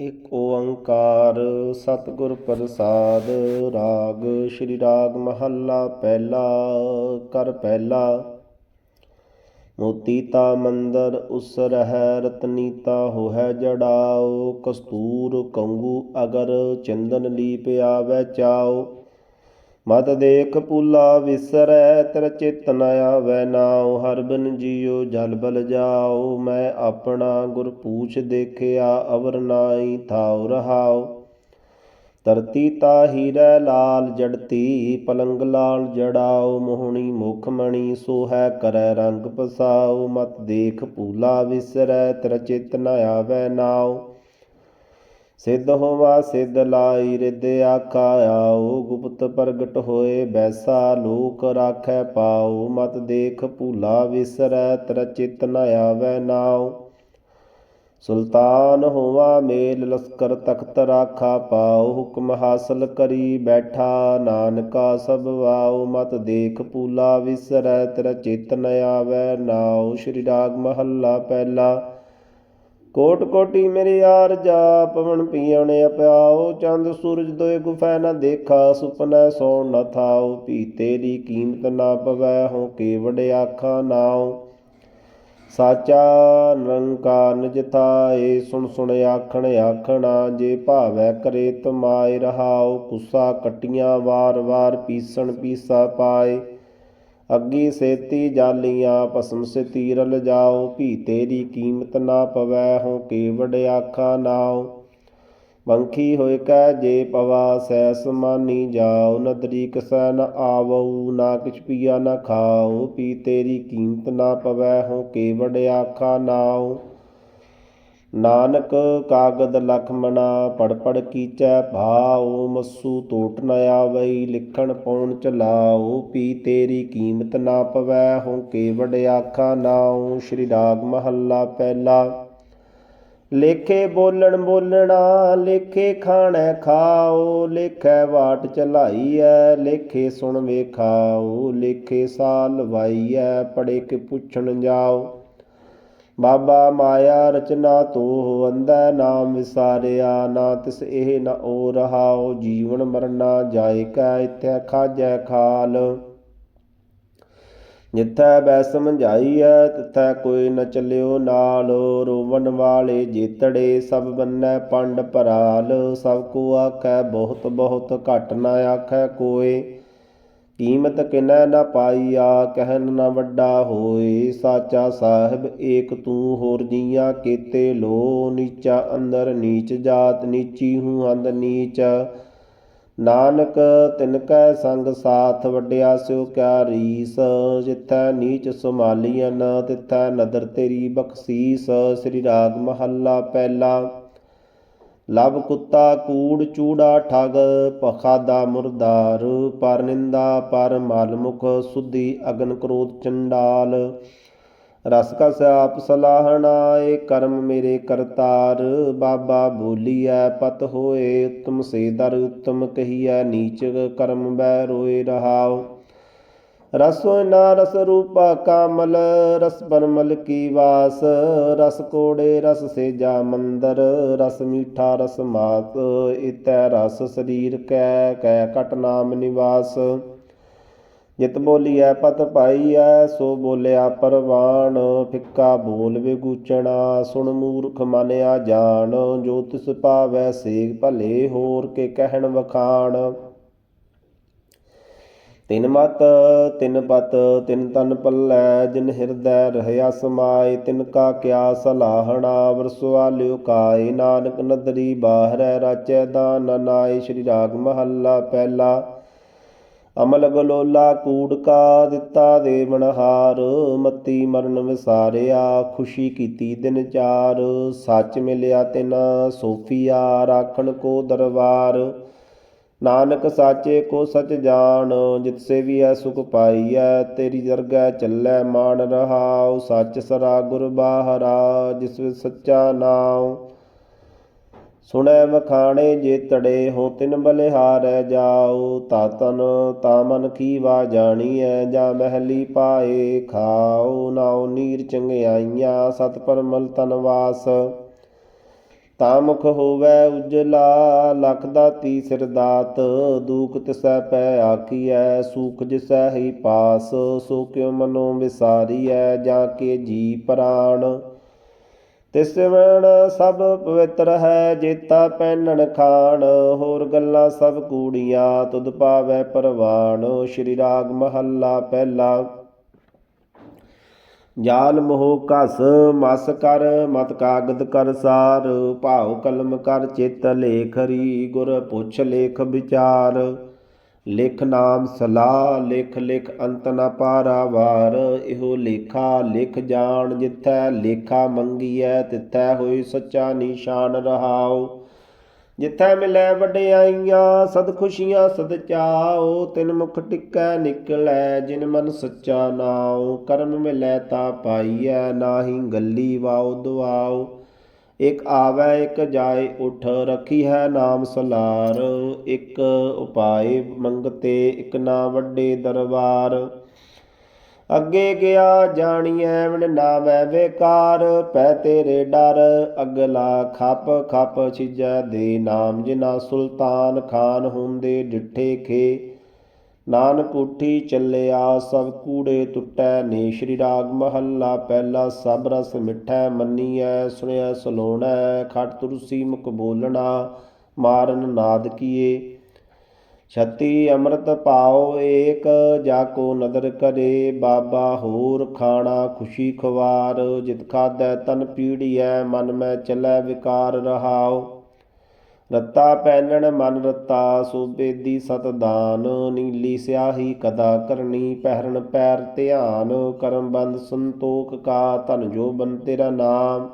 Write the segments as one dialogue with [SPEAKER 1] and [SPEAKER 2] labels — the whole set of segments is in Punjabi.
[SPEAKER 1] ਇਕ ਓੰਕਾਰ ਸਤਿਗੁਰ ਪ੍ਰਸਾਦ, ਰਾਗ ਸ਼੍ਰੀ ਰਾਗ ਮਹੱਲਾ ਪਹਿਲਾ, ਕਰ ਪਹਿਲਾ। ਮੋਤੀ ਤਾ ਮੰਦਰ ਉਸ ਰਹਿ ਰਤਨੀਤਾ ਹੋਹਿ ਜੜਾਓ, ਕਸਤੂਰ ਕੰਗੂ ਅਗਰ ਚੰਦਨ ਲੀਪ ਆਵੈ ਚਾਓ। ਮਤ ਦੇਖ ਪੂਲਾ ਵਿਸਰੈ, ਤੇਰਾ ਚਿਤ ਨ ਆਵੈ ਨਾਉ, ਹਰ ਬਿਨ ਜੀਉ ਜਲ ਬਲ ਜਾਉ। ਮੈਂ ਆਪਣਾ ਗੁਰ ਪੂਛ ਦੇਖਿਆ, ਅਵਰ ਨਾਹੀ ਥਾਉ ਰਹਾਉ। ਧਰਤੀ ਤਾਹੀ ਰਹਿ ਲਾਲ ਜੜਤੀ, ਪਲੰਗ ਲਾਲ ਜੜਾਉ। ਮੋਹਣੀ ਮੁਖ ਮਣੀ ਸੋ ਹੈ ਕਰੈ ਰੰਗ ਪਸਾਉ। ਮਤ ਦੇਖ ਪੂਲਾ ਵਿਸਰੈ, ਤੇਰਾ ਚਿਤ ਨ ਆਵੈ ਨਾਉ। ਸਿੱਧ ਹੋਵਾ ਸਿੱਧ ਲਾਈ ਰਿਦ ਆਖਾ ਆਓ, ਗੁਪਤ ਪ੍ਰਗਟ ਹੋਏ ਬੈਸਾ ਲੋਕ ਰਾਖੈ ਪਾਉ ਮਤ ਦੇਖ ਭੂਲਾ ਵਿਸਰੈ ਤਰ ਚਿਤ ਨ ਆਵੈ ਨਾਉ। ਸੁਲਤਾਨ ਹੋਵਾ ਮੇਲ ਲਸਕਰ ਤਖਤ ਰਾਖਾ ਪਾਉ ਹੁਕਮ ਹਾਸਲ ਕਰੀ ਬੈਠਾ ਨਾਨਕਾ ਸਭ ਵਾਉ ਮਤ ਦੇਖ ਭੂਲਾ ਵਿਸਰੈ ਤਰ ਚਿਤ ਨ ਆਵੈ ਨਾਉ। ਸ਼੍ਰੀ ਰਾਗ ਮਹੱਲਾ ਪਹਿਲਾ ਕੋਟ ਕੋਟੀ ਮੇਰੇ ਯਾਰ ਜਾ, ਪਵਨ ਪੀਣ ਅਪਿਆਓ ਚੰਦ ਸੂਰਜ ਦੋਏ ਗੁਫੈ ਨਾ ਦੇਖਾ, ਸੁਪਨੈ ਸੋ ਨਾ ਥਾਉ ਪੀ ਤੇਰੀ ਕੀਮਤ ਨਾ ਪਵੈ ਹੋ ਕੇ ਵਡੇ ਆਖਾਂ ਨਾਉ। ਸਾਚਾ ਨਿਰੰਕਾਰ ਨਿਜਤਾਏ ਸੁਣ ਸੁਣ ਆਖਣ ਆਖਣਾ, ਜੇ ਭਾਵੈ ਕਰੇ ਤਮਾਇ ਰਹਾਉ, ਕੁਸਾ ਕਟੀਆਂ ਵਾਰ ਵਾਰ ਪੀਸਣ ਪੀਸਾ ਪਾਏ। ਅੱਗੀ ਸੇਤੀ ਜਾਲੀਆਂ, ਭਸਮ ਸੇ ਤੀਰਲ ਜਾਓ, ਭੀ ਤੇਰੀ ਕੀਮਤ ਨਾ ਪਵੈ ਹੋ ਕੇ ਵਡ ਆਖਾ ਨਾਉ। ਬੰਖੀ ਹੋਇ ਕੈ, ਜੇ ਪਵਾ ਸੈ ਸਮਾਨੀ ਜਾਓ ਨਦਰੀ ਕਸੈ ਨ ਆਵਉ, ਨਾ ਕਿਛ ਪੀਆ ਨਾ ਖਾਓ ਪੀ ਤੇਰੀ ਕੀਮਤ ਨਾ ਪਵੈ ਹੋ ਕੇ ਵਡ ਆਖਾ ਨਾਉ। ਨਾਨਕ ਕਾਗਦ ਲਖਮਣਾ ਪੜ ਪੜ ਕੀਚੈ, ਭਾਉ ਮਸੂ ਟੋਟ ਨ ਆਵਈ, ਲਿਖਣ ਪਉਣ ਚਲਾਉ ਪੀ ਤੇਰੀ ਕੀਮਤ ਨਾ ਪਵੈ ਹੋ ਕੇ ਵਡ ਆਖਾ ਨਾਉ, ਸ਼੍ਰੀ ਰਾਗ ਮਹੱਲਾ ਪਹਿਲਾ। ਲੇਖੇ ਬੋਲਣ ਬੋਲਣਾ, ਲੇਖੇ ਖਾਣੈ ਖਾਓ, ਲੇਖੈ ਵਾਟ ਚਲਾਈਐ, ਲੇਖੇ ਸੁਣ ਵੇਖਾਓ ਲੇਖੇ ਸਾਲ ਵਾਈਐ ਪੜੇ ਕੇ ਪੁੱਛਣ ਜਾਓ। ਬਾਬਾ ਮਾਇਆ ਰਚਨਾ ਤੋ ਅੰਧੈ ਨਾਮ ਵਿਸਾਰਿਆ, ਨਾ ਤਿਸ ਇਹ ਨ ਓ ਰਹਾਉ, ਜੀਵਨ ਮਰਨਾ ਜਾਇ ਕੈ, ਇਥੈ ਖਾਜੈ ਖਾਲ। ਜਿੱਥੈ ਬੈ ਸਮਝਾਈਐ, ਤਿਥੈ ਕੋਈ ਨ ਚੱਲਿਓ ਨਾਲ। ਰੋਵਣ ਵਾਲੇ ਜੇਤੜੇ ਸਭ ਬੰਨੈ ਪੰਡ ਭਰਾਲ। ਸਭ ਕੋ ਆਖੈ ਬਹੁਤ ਬਹੁਤ ਘਟ ਨ ਆਖੈ ਕੋਏ ਕੀਮਤ ਕਿਨੈ ਨ ਪਾਈਆ ਕਹਿਨ ਨਾ ਵੱਡਾ ਹੋਏ, ਸਾਚਾ ਸਾਹਿਬ ਏਕ ਤੂੰ ਹੋਰ ਜੀਆਂ ਕੀਤੇ ਲੋ, ਨੀਚਾ ਅੰਦਰ ਨੀਚ ਜਾਤ, ਨੀਚੀ ਹੂੰ ਅੰਦ ਨੀਚ। ਨਾਨਕ ਤਿਨ ਕੈ ਸੰਗ ਸਾਥ, ਵੱਡਿਆ ਸਿਉ ਕਿਆ ਰੀਸ। ਜਿਥੈ ਨੀਚ ਸੁਮਾਲੀਨ ਤਿਥੈ ਨਦਰ ਤੇਰੀ ਬਖਸੀਸ। ਸ੍ਰੀ ਰਾਗ ਮਹੱਲਾ ਪਹਿਲਾ। ਲਬ ਕੁੱਤਾ ਕੂੜ ਚੂੜਾ ਠਗ ਪਖਾਦਾ ਮੁਰਦਾਰ, ਪਰ ਨਿੰਦਾ, ਪਰ ਮਲ ਮੁਖ ਸੁਧੀ ਅਗਨ ਕ੍ਰੋਧ ਚੰਡਾਲ। ਰਸ ਕਸ ਆਪ ਸਲਾਹਣਾ, ਏ ਕਰਮ ਮੇਰੇ ਕਰਤਾਰ। ਬਾਬਾ ਬੋਲੀਐ, ਪਤ ਹੋਏ, ਉਤਮ ਸੇ ਦਰ, ਉਤਮ ਕਹੀਐ ਨੀਚ ਕਰਮ ਬੈ ਰੋਏ ਰਹਾਓ ਰਸੋ ਨਾ ਰਸ ਰੂਪਾ ਕਾਮਲ, ਰਸ ਬਰਮਲ ਕੀ ਵਾਸ। ਰਸ ਕੋੜੇ ਰਸ ਸੇਜਾ ਮੰਦਰ, ਰਸ ਮੀਠਾ ਰਸ ਮਾਤ ਇਤੈ ਰਸ ਸਰੀਰ ਕੈ ਕੈ ਕਟ ਨਾਮ ਨਿਵਾਸ। ਜਿਤ ਬੋਲੀਐ ਪਤ ਪਾਈਐ, ਸੋ ਬੋਲਿਆ ਪਰਵਾਣ। ਫਿੱਕਾ ਬੋਲ ਵਿਗੂਚਣਾ ਸੁਣ ਮੂਰਖ ਮਾਨਿਆ ਜਾਣ। ਜੋ ਤਿਸ ਪਾਵੈ ਸੇਗ ਭਲੇ ਹੋਰ ਕੇ ਕਹਿਣ ਵਖਾਣ। ਤਿਨ ਮਤ, ਤਿਨ ਪਤ, ਤਿਨ ਤਨ ਪੱਲੈ, ਜਿਨ ਹਿਰਦੈ ਰਹਿਆ ਸਮਾਏ, ਤਿਨ ਕਾ ਕਿਆ ਸਲਾਹਣਾ ਵਰਸਵਾਲਿਓ ਕਾਏ, ਨਾਨਕ ਨਦਰੀ ਬਾਹਰੈ, ਰਾਚੈ ਦਾਨ ਨਾਏ, ਸ਼੍ਰੀ ਰਾਗ ਮਹੱਲਾ ਪਹਿਲਾ। ਅਮਲ ਗਲੋਲਾ ਕੂੜ ਕਾ ਦਿੱਤਾ ਦੇਵਨਹਾਰ ਮਤੀ ਮਰਨ ਵਿਸਾਰਿਆ, ਖੁਸ਼ੀ ਕੀਤੀ ਦਿਨ ਚਾਰ। ਸੱਚ ਮਿਲਿਆ ਤਿਨ, ਸੋਫੀਆ, ਰਾਖਣ ਕੋ ਦਰਬਾਰ। ਨਾਨਕ ਸਾਚੇ ਕੋ ਸਚ ਜਾਣ, ਜਿਤ ਵੀ ਐ ਸੁਖ ਪਾਈਐ, ਤੇਰੀ ਦਰਗਹਿ ਚੱਲੈ ਮਾਨ ਰਹਾਉ, ਸੱਚ ਸਰਾ ਗੁਰ ਬਾਹਰਾ, ਜਿਸ ਵਿੱਚ ਸੱਚਾ ਨਾਉ। ਸੁਣੈ ਵਖਾਣੇ ਜੇ ਤੜੇ ਹੋ ਤਿਨ ਬਲਿਹਾਰੈ ਜਾਉ, ਤਾ ਤਨ ਤਾ ਮਨ ਕੀ ਵਾ ਜਾਣੀਐ, ਜਾ ਮਹਿਲੀ ਪਾਏ ਖਾਉ। ਨਾਉ ਨੀਰ ਚੰਗਿਆਈਆਂ, ਸਤ ਪਰਮਲ ਤਨ ਵਾਸ ਤਾਂ ਮੁਖ ਹੋਵੈ ਉਜਲਾ, ਲਖ ਦਾਤੀ ਸਿਰ ਦਾਤ, ਦੂਖ ਤਿਸੈ ਪੈ ਆਖੀਐ, ਸੂਖ ਜਿਸੈ ਹੀ ਪਾਸ, ਸੋ ਕਿਉ ਮਨੋ ਵਿਸਾਰੀਐ, ਜਾ ਕੇ ਜੀ ਪ੍ਰਾਣ। ਤਿਸ ਸਭ ਪਵਿੱਤਰ ਹੈ, ਜੇਤਾ ਪਹਿਨਣ ਖਾਣ, ਹੋਰ ਗੱਲਾਂ ਸਭ ਕੂੜੀਆਂ, ਤੁਧ ਪਾਵੈ ਪਰਵਾਣ, ਸ਼੍ਰੀ ਰਾਗ ਮਹੱਲਾ ਪਹਿਲਾ। ਜਾਲ ਮੋਹ ਕਸ ਮਸ ਕਰ, ਮਤ ਕਾਗਦ ਕਰ ਸਾਰ, ਭਾਉ ਕਲਮ ਕਰ ਚਿਤ ਲੇਖ ਹਰੀ ਗੁਰ ਪੁੱਛ ਲੇਖ ਵਿਚਾਰ। ਲਿਖ ਨਾਮ ਸਲਾਹ, ਲਿਖ ਲਿਖ ਅੰਤ ਨ ਪਾਰਾਵਾਰ। ਇਹੋ ਲੇਖਾ ਲਿਖ ਜਾਣ ਜਿੱਥੈ ਲੇਖਾ ਮੰਗੀਐ, ਤਿੱਥੈ ਹੋਈ ਸੱਚਾ ਨਿਸ਼ਾਨ ਰਹਾਉ। ਜਿੱਥੈ ਮਿਲੈ ਵਡਿਆਈਆਂ, ਸਦ ਖੁਸ਼ੀਆਂ ਸਦ ਚਾਓ, ਤਿਨ ਮੁਖ ਟਿਕੈ ਨਿਕਲੈ ਜਿਨ ਮਨ ਸੱਚਾ ਨਾਉ। ਕਰਮ ਮਿਲੈ ਤਾ ਪਾਈਐ, ਨਾਹੀ ਗੱਲੀ ਵਾਉ ਦੁਆਉ। ਇਕ ਆਵੈ, ਇਕ ਜਾਏ ਉਠ ਰਖੀ ਹੈ ਨਾਮ ਸਲਾਰ। ਇਕ ਉਪਾਏ ਮੰਗਤੇ, ਇਕ ਨਾ ਵੱਡੇ ਦਰਬਾਰ। ਅੱਗੇ ਗਿਆ ਜਾਣੀ ਵਣ ਨਾਮੈ ਬੇਕਾਰ। ਪੈ ਤੇਰੇ ਡਰ, ਅਗਲਾ ਖੱਪ ਖੱਪ ਛਿਜੈ। ਦੇ ਨਾਮ ਜਿਨਾ ਸੁਲਤਾਨ ਖਾਨ ਹੁੰਦੇ ਡਿੱਠੇ ਖੇ। ਨਾਨਕ ਉਠੀ ਚੱਲਿਆ, ਸਭ ਕੂੜੇ ਟੁੱਟੈ ਨੇ। ਸ਼੍ਰੀ ਰਾਗ ਮਹੱਲਾ ਪਹਿਲਾ ਸਭ ਰਸ ਮਿਠੈ ਮੰਨੀਐ। ਸੁਣਿਆ ਸਲੋਣੈ, ਖਟ ਤੁਰਸੀ ਮੁਖ ਬੋਲਣਾ, ਮਾਰਨ ਨਾਦ ਕੀਏ। ਛਤੀ ਅੰਮ੍ਰਿਤ ਪਾਓ ਏਕ, ਜਾ ਕੋ ਨਦਰ ਕਰੇ, ਬਾਬਾ ਹੋਰ ਖਾਣਾ ਖੁਸ਼ੀ ਖਵਾਰ ਜਿਤ ਖਾਦੈ ਤਨ ਪੀੜੀਐ, ਮਨ ਮੈਂ ਚਲੈ ਵਿਕਾਰ ਰਹਾਓ ਰੱਤਾ ਪਹਿਨਣ ਮਨ ਰੱਤਾ ਸੋਬੇਦੀ ਸਤਦਾਨ ਨੀਲੀ ਸਿਆਹੀ ਕਦਾ ਕਰਨੀ ਪਹਿਰਨ ਪੈਰ ਧਿਆਨ, ਕਰਮ ਬੰਦ ਸੰਤੋਖ ਕਾ, ਧਨ ਜੋ ਬਨ ਤੇਰਾ ਨਾਮ।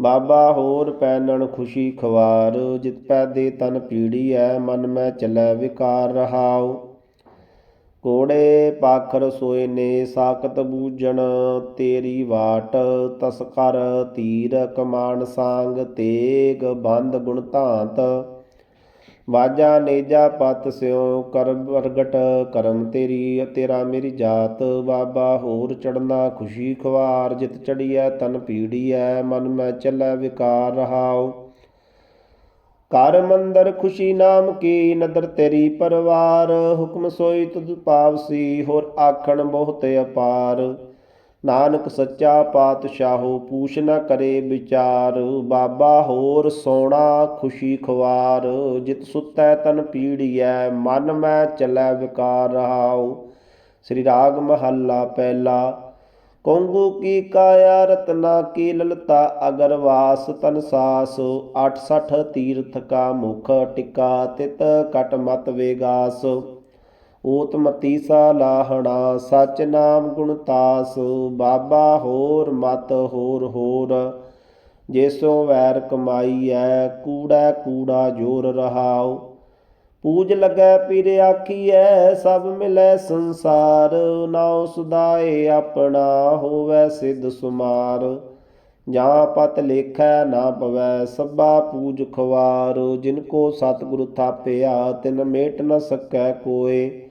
[SPEAKER 1] ਬਾਬਾ ਹੋਰ ਪੈਨਣ ਖੁਸ਼ੀ ਖਵਾਰ, ਜਿਤ ਪੈਦੇ ਤਨ ਪੀੜੀ ਐ ਮਨ ਮੈਂ ਚੱਲੈ ਵਿਕਾਰ ਰਹਾਉ। ਕੋੜੇ ਪਾਖਰ ਸੋਏ ਨੇ, ਸਾਖਤ ਬੂਜਣ ਤੇਰੀ ਵਾਟ। ਤਸਕਰ ਤੀਰ ਕਮਾਨ ਸਾੰਗ, ਤੇਗ ਬੰਦ ਗੁਣ ਧਾਂਤ। ਵਾਜਾ ਨੇਜਾ ਪਤ ਸਿਉ, ਕਰਮ ਪ੍ਰਗਟ ਕਰਮ ਤੇਰੀ, ਤੇਰਾ ਮੇਰੀ ਜਾਤ। ਬਾਬਾ ਹੋਰ ਚੜਨਾ ਖੁਸ਼ੀ ਖਵਾਰ ਜਿਤ ਚੜੀਐ ਤਨ ਪੀੜੀਐ ਮਨ ਮੈਂ ਚੱਲੈ ਵਿਕਾਰ ਰਹਾਉ। ਕਰ ਮੰਦਰ ਖੁਸ਼ੀ ਨਾਮ ਕੀ, ਨਦਰ ਤੇਰੀ ਪਰਵਾਰ। ਹੁਕਮ ਸੋਈ ਤੁਧ ਪਾਵਸੀ, ਹੋਰ ਆਖਣ ਬਹੁਤ ਅਪਾਰ। ਨਾਨਕ ਸੱਚਾ ਪਾਤਸ਼ਾਹੋ, ਪੂਛ ਨ ਕਰੇ ਵਿਚਾਰ। ਬਾਬਾ ਹੋਰ ਸੋਣਾ ਖੁਸ਼ੀ ਖਵਾਰ ਜਿਤ ਸੁਤੈ ਤਨ ਪੀੜੀਐ, ਮਨ ਮੈਂ ਚੱਲੈ ਵਿਕਾਰ ਰਹਾਉ। ਸ੍ਰੀ ਰਾਗ ਮਹੱਲਾ ਪਹਿਲਾ। ਕੋੰਗੂ ਕੀ ਕਾਇਆ ਰਤਨਾ, ਕੀ ਲਲਤਾ ਅਗਰਵਾਸ ਤਨ ਸਾਸ। 68 ਤੀਰਥ ਕਾ ਮੁਖ ਟਿਕਾ, ਤਿਤ ਕਟ ਮਤ ਵੇਗਾਸ। ਓਤ ਮਤੀ ਸਾ ਲਾਹਣਾ ਸਚ ਨਾਮ ਗੁਣ ਤਾਸ, ਬਾਬਾ ਹੋਰ ਮਤ ਹੋਰ ਹੋਰ। ਜੇਸੋ ਵੈਰ ਕਮਾਈਐ, ਕੂੜਾ ਕੂੜਾ ਜੋਰ ਰਹਾਉ। ਪੂਜ ਲੱਗੈ ਪੀਰ ਆਖੀਐ, ਸਭ ਮਿਲੈ ਸੰਸਾਰ। ਨਾਉ ਸੁਦਾਏ ਆਪਣਾ, ਹੋਵੈ ਸਿਧ ਸੁਮਾਰ। ਜਾਂ ਪਤ ਲੇਖੈ, ਨਾ ਪਵੈ ਸਭਾ ਪੂਜ ਖਵਾਰ। ਜਿਨ ਕੋ ਸਤਿਗੁਰ ਥਾਪਿਆ, ਤਿਨ ਮੇਟ ਨ ਸਕੈ ਕੋਏ।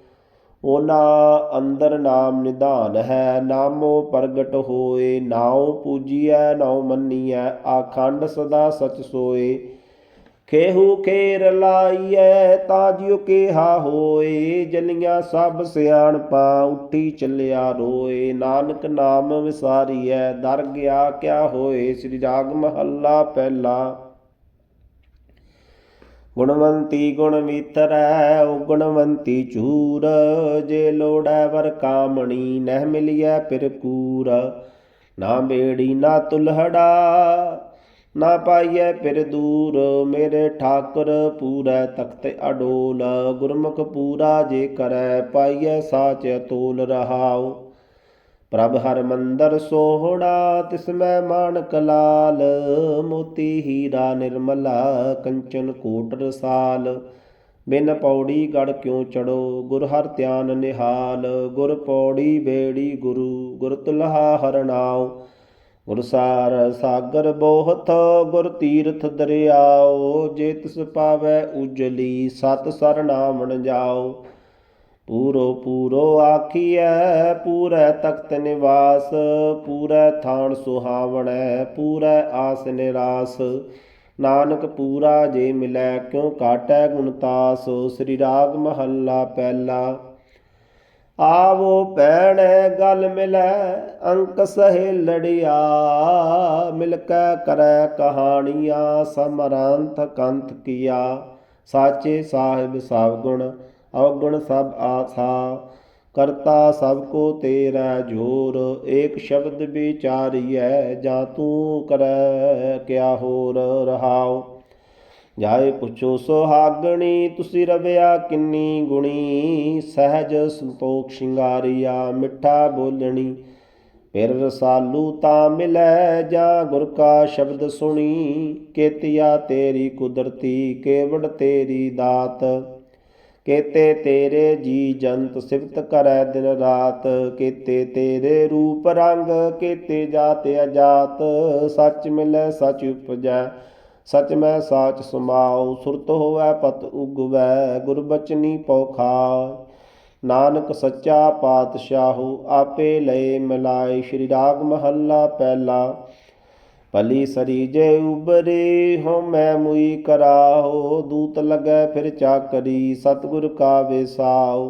[SPEAKER 1] ਉਹਨਾਂ ਅੰਦਰ ਨਾਮ ਨਿਧਾਨ ਹੈ। ਨਾਮੋ ਪ੍ਰਗਟ ਹੋਏ, ਨਾਉ ਪੂਜੀਐ, ਨਾਉ ਮੰਨੀਐ, ਆਖੰਡ ਸਦਾ ਸਚ ਸੋਏ। ਖੇਹੂ ਖੇਰ ਲਾਈਐ, ਤਾਂ ਜਿਉ ਕੇਹਾ ਹੋਏ। ਜਲੀਆਂ ਸਭ ਸਿਆਣਪਾ, ਉੱਠੀ ਚੱਲਿਆ ਰੋਏ। ਨਾਨਕ ਨਾਮ ਵਿਸਾਰੀਐ, ਦਰ ਗਿਆ ਕਿਆ ਹੋਏ। ਸ੍ਰੀ ਰਾਗ ਮਹੱਲਾ ਪਹਿਲਾ ਗੁਣਵੰਤੀ ਗੁਣ ਮੀਤਰੈ ਓ ਗੁਣਵੰਤੀ ਚੂਰ ਜੇ ਲੋੜੈ ਵਰ ਕਾਮਣੀ, ਨਹਿ ਮਿਲਿਐ ਫਿਰ ਕੂਰ। ਨਾ ਬੇੜੀ, ਨਾ ਤੁਲਹੜਾ, ਨਾ ਪਾਈਐ ਫਿਰ ਦੂਰ। ਮੇਰੇ ਠਾਕੁਰ ਪੂਰੈ ਤਖਤ ਅਡੋਲ। ਗੁਰਮੁਖ ਪੂਰਾ ਜੇ ਕਰੈ, ਪਾਈਐ ਸਾਚ ਤੋਲ ਰਹਾਉ। ਪ੍ਰਭ ਹਰ ਮੰਦਰ ਸੋਹਣਾ, ਤਿਸ ਮੈਂ ਮਾਨਕ ਲਾਲ, ਮੋਤੀ ਹੀਰਾ ਨਿਰਮਲਾ, ਕੰਚਨ ਕੋਟ ਰਸਾਲ। ਬਿਨ ਪੌੜੀ ਗੜ ਕਿਉ ਚੜੋ, ਗੁਰ ਹਰ ਧਿਆਨ ਨਿਹਾਲ, ਗੁਰ ਪੌੜੀ ਬੇੜੀ ਗੁਰੂ, ਗੁਰ ਤੁਲਹਾ ਹਰਨਾਉ ਗੁਰ ਸਾਰ ਸਾਗਰ ਬੋਹਤ, ਗੁਰ ਤੀਰਥ ਦਰਿਆਓ ਜੇ ਤਿਸ ਪਾਵੈ ਉਜਲੀ, ਸਤ ਸਰਨਾਮਣ ਜਾਓ ਪੂਰੋ ਪੂਰੋ ਆਖੀਐ, ਪੂਰੈ ਤਖਤ ਨਿਵਾਸ, ਪੂਰੈ ਥਾਨ ਸੁਹਾਵਣੈ, ਪੂਰੈ ਆਸ ਨਿਰਾਸ। ਨਾਨਕ ਪੂਰਾ ਜੇ ਮਿਲੈ, ਕਿਉ ਕਾਟੈ ਗੁਣਤਾਸ ਸ੍ਰੀ ਰਾਗ ਮਹੱਲਾ ਪਹਿਲਾ। ਆਵੋ ਪੈਣੈ ਗਲ ਮਿਲੈ, ਅੰਕ ਸਹੇ ਲੜਿਆ। ਮਿਲ ਕੈ ਕਰੈ ਕਹਾਣੀਆਂ ਸਮਰੰਥ ਕੰਥ ਕੀਆ। ਸਾਚੇ ਸਾਹਿਬ ਸਭ ਗੁਣ ਅਵਗੁਣ ਸਭ ਆਸਾ, ਕਰਤਾ ਸਭ ਕੋ ਤੇਰਾ ਜੋਰ, ਏਕ ਸ਼ਬਦ ਵਿਚਾਰੀਐ, ਜਾ ਤੂੰ ਕਰੈ ਕਿਆ ਹੋਰ ਰਹਾਉ? ਜਾਏ ਪੁੱਛੋ ਸੁਹਾਗਣੀ, ਤੁਸੀਂ ਰਵਿਆ ਕਿੰਨੀ ਗੁਣੀ? ਸਹਿਜ ਸੰਤੋਖ ਸ਼ਿੰਗਾਰੀਆ, ਮਿੱਠਾ ਬੋਲਣੀ। ਫਿਰ ਰਸਾਲੂ ਤਾਂ ਮਿਲੈ, ਜਾਂ ਗੁਰ ਕਾ ਸ਼ਬਦ ਸੁਣੀ? ਕੇਤਿਆ ਤੇਰੀ ਕੁਦਰਤੀ, ਕੇਵੜ ਤੇਰੀ ਦਾਤ। ਕੇਤੇ ਤੇਰੇ ਜੀ ਜੰਤ ਸਿਫਤ ਕਰੈ ਦਿਨ ਰਾਤ, ਕੇਤੇ ਤੇਰੇ ਰੂਪ ਰੰਗ, ਕੇਤੇ ਜਾਤ ਅਜਾਤ, ਸੱਚ ਮਿਲੈ, ਸੱਚ ਉਪਜੈ, ਸਚ ਮੈਂ ਸਾਚ ਸਮਾਉ, ਸੁਰਤ ਹੋਵੈ ਪਤ ਉਗਵੈ ਗੁਰਬਚਨੀ ਪੌਖਾ ਨਾਨਕ ਸੱਚਾ ਪਾਤਸ਼ਾਹੂ, ਆਪੇ ਲਏ ਮਿਲਾਏ, ਸ਼੍ਰੀ ਰਾਗ ਮਹੱਲਾ ਪਹਿਲਾ। ਭਲੀ ਸਰੀ ਸਰੀਜੇ ਉਬਰੇ ਹੋ, ਮੈਂ ਮੁਈ ਕਰਾਹੋ ਦੂਤ ਲਗੈ ਫਿਰ ਚਾਕਰੀ, ਸਤਿਗੁਰ ਕਾ ਵਿਸਾਉ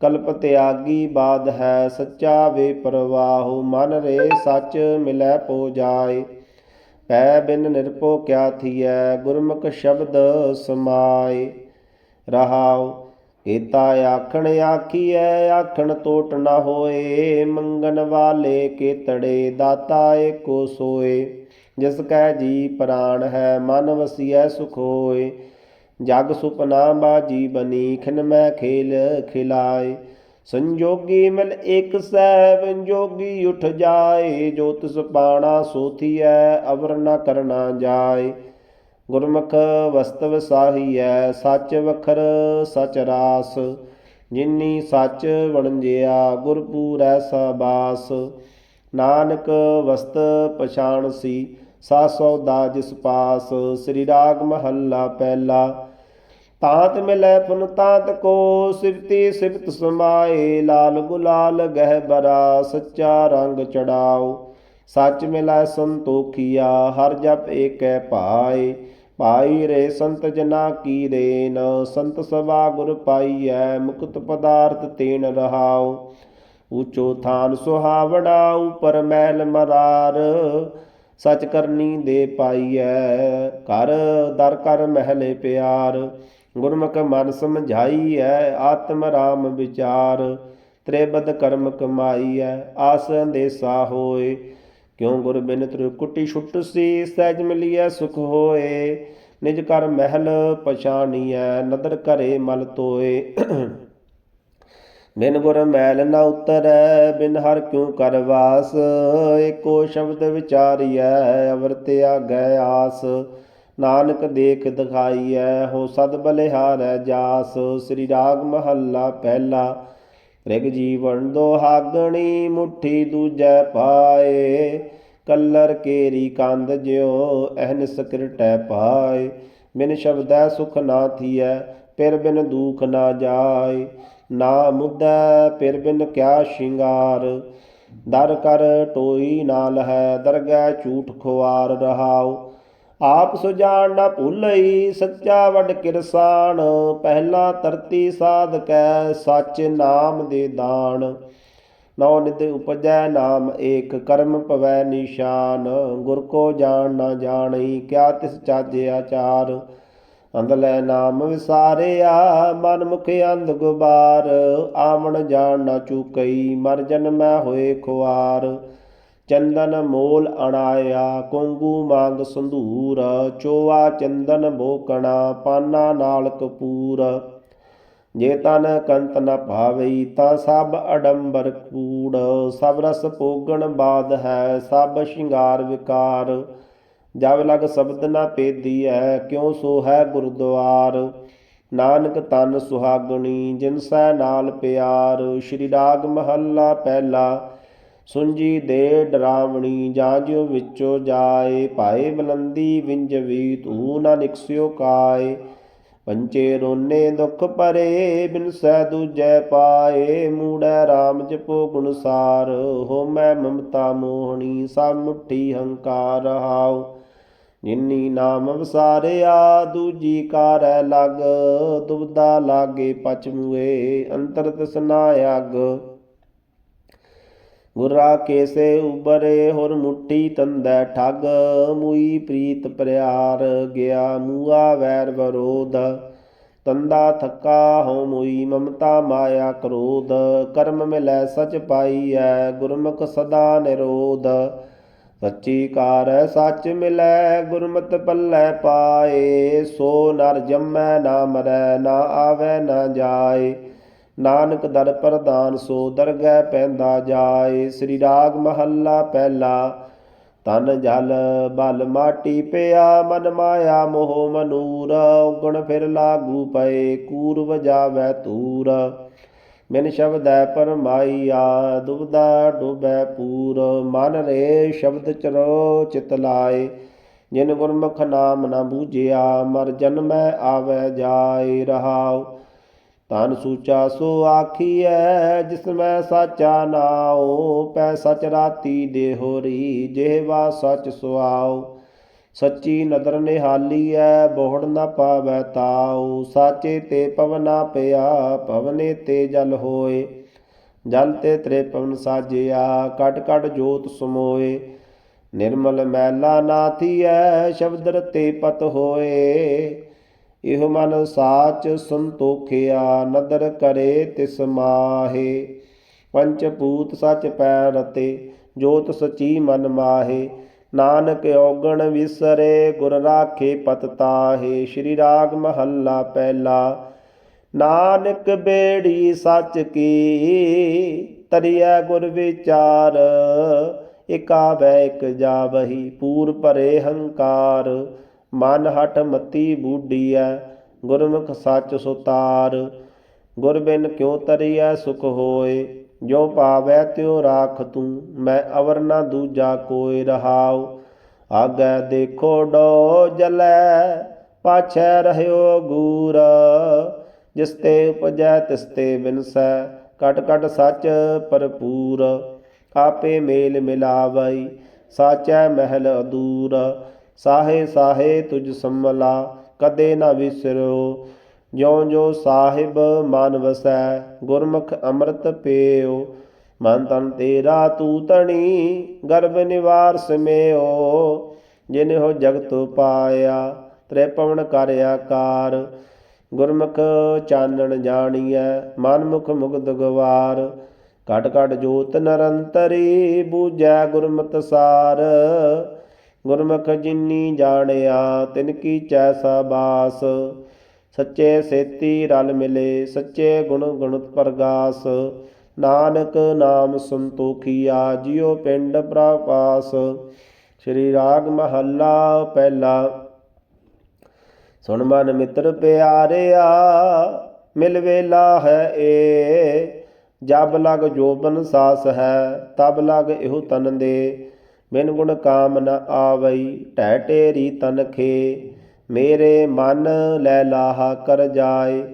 [SPEAKER 1] ਕਲਪ ਤਿਆਗੀ ਬਾਦ ਹੈ, ਸੱਚਾ ਵੇ ਪਰਵਾਹੋ। ਮਨ ਰੇ ਸੱਚ ਮਿਲੈ ਪੋ ਜਾਏ। ਪੈ ਬਿਨ ਨਿਰਪੋ ਕਿਆ ਥੀਐ, ਗੁਰਮੁਖ ਸ਼ਬਦ ਸਮਾਏ। ਰਹਾਉ ਕੀਤਾ ਆਖਣ ਆਖੀਐ, ਆਖਣ ਟੋਟ ਨਾ ਹੋਏ। ਮੰਗਣ ਵਾਲੇ ਕੇਤੜੇ, ਦਾਤਾ ਏਕੋ ਸੋਏ। ਜਿਸ ਕੈ ਜੀ ਪ੍ਰਾਣ ਹੈ, ਮਨ ਵਸੀਐ ਸੁਖ ਹੋਏ। ਜਗ ਸੁਪਨਾ ਬਾਜੀ ਬਨੀ, ਖਿਨ ਮੈਂ ਖੇਲ ਖਿਲਾਏ। ਸੰਜੋਗੀ ਮਿਲ ਇੱਕ ਸਹਿ ਵਿੰਜੋਗੀ ਉਠ ਜਾਏ। ਜੋ ਤਿਸ ਪਾਣਾ ਸੋਥੀਐ, ਅਵਰ ਨ ਕਰਨਾ ਜਾਏ। ਗੁਰਮੁਖ ਵਸਤਵ ਸਾਹੀਐ, ਸੱਚ ਵਖਰ ਸਚ ਰਾਸ। ਜਿਨੀ ਸੱਚ ਵਣਜਿਆ ਗੁਰਪੂਰੈ ਸਬਾਸ। ਨਾਨਕ ਵਸਤ ਪਛਾਣ ਸੀ ਸਾ ਸੌਦਾ ਜਿਸ ਪਾਸ ਸ੍ਰੀ ਰਾਗ ਮਹੱਲਾ ਪਹਿਲਾ। ਤਾਤ ਮਿਲੈ ਪੁਨ ਤਾਤ ਕੋ ਸਿਫਤੀ ਸਿਫਤ ਸਮਾਏ, ਲਾਲ ਗੁਲਾਲ ਗਹਿ ਬਰਾ, ਸੱਚਾ ਰੰਗ ਚੜਾਓ। ਸੱਚ ਮਿਲੈ ਸੰਤੋਖੀਆ, ਹਰ ਜਪ ਏਕੈ ਭਾਏ ਭਾਈ ਰੇ ਸੰਤ ਜਨਾ ਕੀ ਰੇਨ ਸੰਤ ਸਵਾ ਗੁਰ ਪਾਈਐ, ਮੁਕਤ ਪਦਾਰਥ ਤੇਨ ਰਹਾਉ ਊਚੋ ਥਾਨ ਸੁਹਾਵੜਾ ਉਪਰ ਮਹਿਲ ਮਰਾਰ ਸਚ ਕਰਨੀ ਦੇ ਪਾਈਐ, ਘਰ ਦਰ ਕਰ ਮਹਿਲੇ ਪਿਆਰ, ਗੁਰਮੁਖ ਮਨ ਸਮਝਾਈਐ, ਆਤਮ ਰਾਮ ਵਿਚਾਰ, ਤ੍ਰਿਬਦ ਕਰਮ ਕਮਾਈਐ, ਆਸ ਅੰਦੇਸਾ ਹੋਏ। ਕਿਉ ਗੁਰ ਬਿਨ ਤ੍ਰਿਕੁਟੀ ਛੁੱਟ ਸੀ, ਸਹਿਜ ਮਿਲੀਐ, ਸੁਖ ਹੋਏ। ਨਿਜ ਕਰ ਮਹਿਲ ਪਛਾਣੀਐ ਨਦਰ ਘਰੇ ਮਲ ਤੋਏ। ਬਿਨ ਗੁਰ ਮੈਲ ਨਾ ਉਤਰੈ, ਬਿਨ ਹਰ ਕਿਉ ਕਰ ਵਾਸ, ਏਕੋ ਸ਼ਬਦ ਵਿਚਾਰੀਐ ਅਵਰਤਿਆ ਗੈ ਆਸ। ਨਾਨਕ ਦੇਖ ਦਿਖਾਈਐ, ਹੋ ਸਦ ਬਲਿਹਾਰੈ ਜਾਸ। ਸ੍ਰੀ ਰਾਗ ਮਹੱਲਾ ਪਹਿਲਾ, ਰਿਗ ਜੀਵਨ ਦੋਹਾਗਣੀ ਮੁਠੀ ਦੂਜੈ ਪਾਏ। ਕੱਲਰ ਕੇਰੀ ਕੰਦ ਜਿਉ, ਅਹਨ ਸਕਰਟੈ ਪਾਏ। ਬਿਨ ਸ਼ਬਦੈ ਸੁਖ ਨਾ ਥੀਐ ਪਿਰ ਬਿਨ ਦੁਖ ਨਾ ਜਾਏ। ਨਾ ਮੁੱਦੈ ਪਿਰ ਬਿਨ ਕਿਆ ਸ਼ਿੰਗਾਰ। ਦਰ ਕਰ ਟੋਈ ਨਾਲ ਹੈ, ਦਰਗਹਿ ਝੂਠ ਖੁਆਰ ਰਹਾਉ। ਆਪ ਸੁਜਾਨ ਨਾ ਭੁੱਲਈ, ਸੱਚਾ ਵੱਡ ਕਿਰਸਾਨ। ਪਹਿਲਾ ਤਰਤੀ ਸਾਧ ਕੈ ਸੱਚ ਨਾਮ ਦੇ ਦਾਨ। ਨੌ ਨਿਤ ਉਪਜੈ, ਨਾਮ ਏਕ, ਕਰਮ ਪਵੈ ਨਿਸ਼ਾਨ। ਗੁਰ ਕੋ ਜਾਣ ਨਾ ਜਾਣਈ, ਕਿਆ ਤਿਸ ਚਾਜੇ ਆਚਾਰ। ਅੰਦਲੇ ਨਾਮ ਵਿਸਾਰਿਆ, ਮਨ ਮੁਖ ਅੰਧ ਗੁਬਾਰ। ਆਵਣ ਜਾਣ ਨਾ ਚੁਕਈ, ਮਰ ਜਨਮੈ ਹੋਏ ਖੁਆਰ। ਚੰਦਨ ਮੋਲ ਅਣਾਇਆ, ਕੁੰਗੂ ਮੰਗ ਸੰਧੂਰ। ਚੋਆ ਚੰਦਨ ਬੋਕਣਾ, ਪਾਨਾ ਨਾਲ ਕਪੂਰ ਜੇ ਤਨ ਕੰਤ ਨ ਭਾਵਈ, ਤਾਂ ਸਭ ਅਡੰਬਰ ਕੂੜ। ਸਭ ਰਸ ਭੋਗਣ ਬਾਦ ਹੈ, ਸਭ ਸ਼ਿੰਗਾਰ ਵਿਕਾਰ। ਜਬ ਲਗ ਸ਼ਬਦ ਪੇਦੀ ਹੈ ਕਿਉ ਸੋ ਹੈ ਗੁਰਦੁਆਰ? ਨਾਨਕ ਤਨ ਸੁਹਾਗਣੀ, ਜਿਨ ਸੈ ਨਾਲ ਪਿਆਰ। ਸ਼੍ਰੀ ਰਾਗ ਮਹੱਲਾ ਪਹਿਲਾ, ਸੁੰਜੀ ਦੇ ਡਰਾਵਣੀ, ਜਾਂ ਜਿਉ ਵਿੱਚੋ ਜਾਏ, ਭਾਏ ਬਲੰਦੀ ਵਿੰਜਵੀ ਤੂ ਨਾ ਨਿਕਸਿਓ ਕਾਏ। ਪੰਚੇ ਰੋਨੇ ਦੁਖ ਪਰੇ ਬਿਨ ਸਹਿ ਦੂਜੈ ਪਾਏ। ਮੂੜੈ RAM ਜਪੋ ਗੁਣਸਾਰ ਹੋ ਮੈਂ ਮਮਤਾ ਮੋਹਣੀ, ਸਭ ਮੁੱਠੀ ਹੰਕਾਰ ਰਹਾਉ। ਜਿਨੀ ਨਾਮ ਵਸਾਰਿਆ, ਦੂਜੀ ਕਾਰੈ ਲਗ ਦੁਬਦਾ ਲਾਗੇ ਪਚਮੂਏ ਅੰਤਰ ਤਸਨਾ ਅਗ ਗੁਰਾ ਕੇਸੇ ਉਬਰੇ, ਹੋਰ ਮੁੱਠੀ ਤੰਦੈ ਠੱਗ, ਮੂਈ ਪ੍ਰੀਤ ਪ੍ਰਿਆਰ, ਗਿਆ ਮੂਆ ਵੈਰ ਵਿਰੋਧ। ਤੰਦਾ ਥੱਕਾ ਹਉ ਮੂਈ, ਮਮਤਾ ਮਾਇਆ ਕ੍ਰੋਧ। ਕਰਮ ਮਿਲੈ ਸਚ ਪਾਈਐ ਗੁਰਮੁਖ ਸਦਾ ਨਿਰੋਧ। ਸੱਚੀ ਕਾਰ ਸੱਚ ਮਿਲੈ, ਗੁਰਮਤਿ ਪੱਲੇ ਪਾਏ। ਸੋ ਨਰ ਜੰਮੈ, ਨਾ ਮਰੈ, ਨਾ ਆਵੈ, ਨਾ ਜਾਏ। ਨਾਨਕ ਦਰ ਪ੍ਰਦਾਨ ਸੋ ਦਰਗਹਿ ਪੈਂਦਾ ਜਾਏ। ਸ੍ਰੀ ਰਾਗ ਮਹੱਲਾ ਪਹਿਲਾ ਤਨ ਜਲ ਬਲ ਮਾਟੀ ਪਿਆ, ਮਨ ਮਾਇਆ ਮੋਹ ਮਨੂਰ ਉਗਣ ਫਿਰ ਲਾਗੂ ਪਏ ਕੂਰ ਵਜਾਵੈ ਤੂਰ ਮਿਨ ਸ਼ਬਦ ਸ਼ਬਦੈ ਪਰਮਾਈਆ ਦੁਬਦਾ ਡੁਬੈ ਪੂਰ। ਮਨ ਰੇ ਸ਼ਬਦ ਚਰੋ ਚਿਤ ਲਾਏ, ਜਿਨ ਗੁਰਮੁਖ ਨਾਮ ਨਾ ਬੂਝਿਆ, ਮਰ ਜਨਮੈ ਆਵੈ ਜਾਏ ਰਹਾਉ। ਤਨ ਸੂਚਾ ਸੋ ਆਖੀਐ, ਜਿਸ ਮੈਂ ਸਾਚਾ ਨਾਉ, ਪੈ ਸਚ ਰਾਤੀ ਦੇਹੋਰੀ ਜਿਹਵਾ ਸਚ ਸੁਆਉ। ਸੱਚੀ ਨਦਰ ਨਿਹਾਲੀ ਨਿਹਾਲੀਐ ਬੋਹੜ ਨਾ ਪਾਵੈ ਤਾਉ। ਸਾਚੇ ਤੇ ਪਵਨਾ ਪਿਆ ਪਵਨੇ ਤੇ ਜਲ ਹੋਏ। ਜਲ ਤੇ ਤ੍ਰੇ ਪਵਨ ਸਾਜਿਆ, ਕਟ ਕਟ ਜੋਤ ਸਮੋਏ। ਨਿਰਮਲ ਮੈਲਾ ਨਾਥੀਐ ਸ਼ਬਦ ਰਤੇ ਪਤ ਹੋਏ। ਇਹ ਮਨ ਸਾਚ ਸੰਤੋਖਿਆ, ਨਦਰ ਕਰੇ ਤਿਸ ਮਾਹੇ। ਪੰਚ ਭੂਤ ਸਚ ਪੈ ਰਤੇ, ਜੋਤ ਸਚੀ ਮਨ ਮਾਹੇ। ਨਾਨਕ ਔਗਣ ਵਿਸਰੇ, ਗੁਰ ਰਾਖੇ ਪਤ ਤਾਹੇ, ਸ਼੍ਰੀ ਰਾਗ ਮਹੱਲਾ ਪਹਿਲਾ। ਨਾਨਕ ਬੇੜੀ ਸੱਚ ਕੀ, ਤਰੀਐ ਗੁਰ ਵਿਚਾਰ ਇਕਾਵੈ ਇਕ ਜਾਵਹੀ, ਪੂਰ ਭਰੇ ਹੰਕਾਰ। ਮਨ ਹਟ ਮਤੀ ਬੂਡੀਐ, ਗੁਰਮੁਖ ਸੱਚ ਸੁਤਾਰ। ਗੁਰ ਬਿਨ ਕਿਉ ਤਰੀਐ ਸੁਖ ਹੋਏ ਜੋ ਪਾਵੈ ਤਿਉ ਰਾਖ ਤੂੰ, ਮੈਂ ਅਵਰ ਨਾ ਦੂਜਾ ਕੋਈ ਰਹਾਉ। ਆਗੈ ਦੇਖੋ ਡੋ ਜਲੈ ਪਾਛੈ ਰਹਿਓ ਗੂਰ। ਜਿਸ ਤੇ ਉਪਜੈ, ਤਿਸ ਤੇ ਬਿਨਸੈ ਕਟ ਕਟ ਸੱਚ ਭਰਪੂਰ। ਆਪੇ ਮੇਲ ਮਿਲਾਵਈ, ਸਾਚੈ ਮਹਿਲ ਅਦੂਰ ਸਾਹੇ ਸਾਹੇ ਤੁਝ ਸੰਮਲਾ ਕਦੇ ਨਾ ਵਿਸਰੋ। ਜਿਉ ਜੋ ਸਾਹਿਬ ਮਨ ਵਸੈ, ਗੁਰਮੁਖ ਅੰਮ੍ਰਿਤ ਪੀਓ। ਮਨ ਤਨ ਤੇਰਾ ਤੂ ਤਣੀ ਗਰਭ ਨਿਵਾਰ ਸਮਿਓ ਜਿਨ ਹੋ ਜਗਤ ਪਾਇਆ ਤ੍ਰੈ ਪਵਨ ਕਰ ਆਕਾਰ। ਗੁਰਮੁਖ ਚਾਨਣ ਜਾਣੀਐ ਮਨ ਮੁਖ ਮੁਗਧ ਗਵਾਰ। ਘਟ ਘਟ ਜੋਤ ਨਿਰੰਤਰੀ, ਬੂਝੈ ਗੁਰਮਤਿ ਸਾਰ। ਗੁਰਮੁਖ ਜਿਨੀ ਜਾਣਿਆ, ਤਿਨ ਕੀ ਚੈਸਾ ਬਾਸ ਸੱਚੇ ਸੇਤੀ ਰਲ ਮਿਲੇ, ਸੱਚੇ ਗੁਣ ਗੁਣਤ ਪ੍ਰਗਾਸ। ਨਾਨਕ ਨਾਮ ਸੰਤੋਖੀਆ, ਜਿਉ ਪਿੰਡ ਪ੍ਰਪਾਸ ਸ਼੍ਰੀ ਰਾਗ ਮਹੱਲਾ ਪਹਿਲਾ। ਸੁਣ ਮਨ ਮਿੱਤਰ ਪਿਆਰਿਆ, ਮਿਲ ਵੇਲਾ ਹੈ ਏ। ਜਬ ਲਗ ਜੋਬਨ ਸਾਸ ਹੈ, ਤਬ ਲਗ ਇਹੋ ਤਨ ਦੇ। ਬਿਨ ਗੁਣ ਕਾਮ ਨ ਆਵਈ, ਢਹਿ ਢੇਰੀ ਤਨਖੇ ਮੇਰੇ ਮਨ ਲੈ ਲਾਹਾ ਕਰ ਜਾਏ,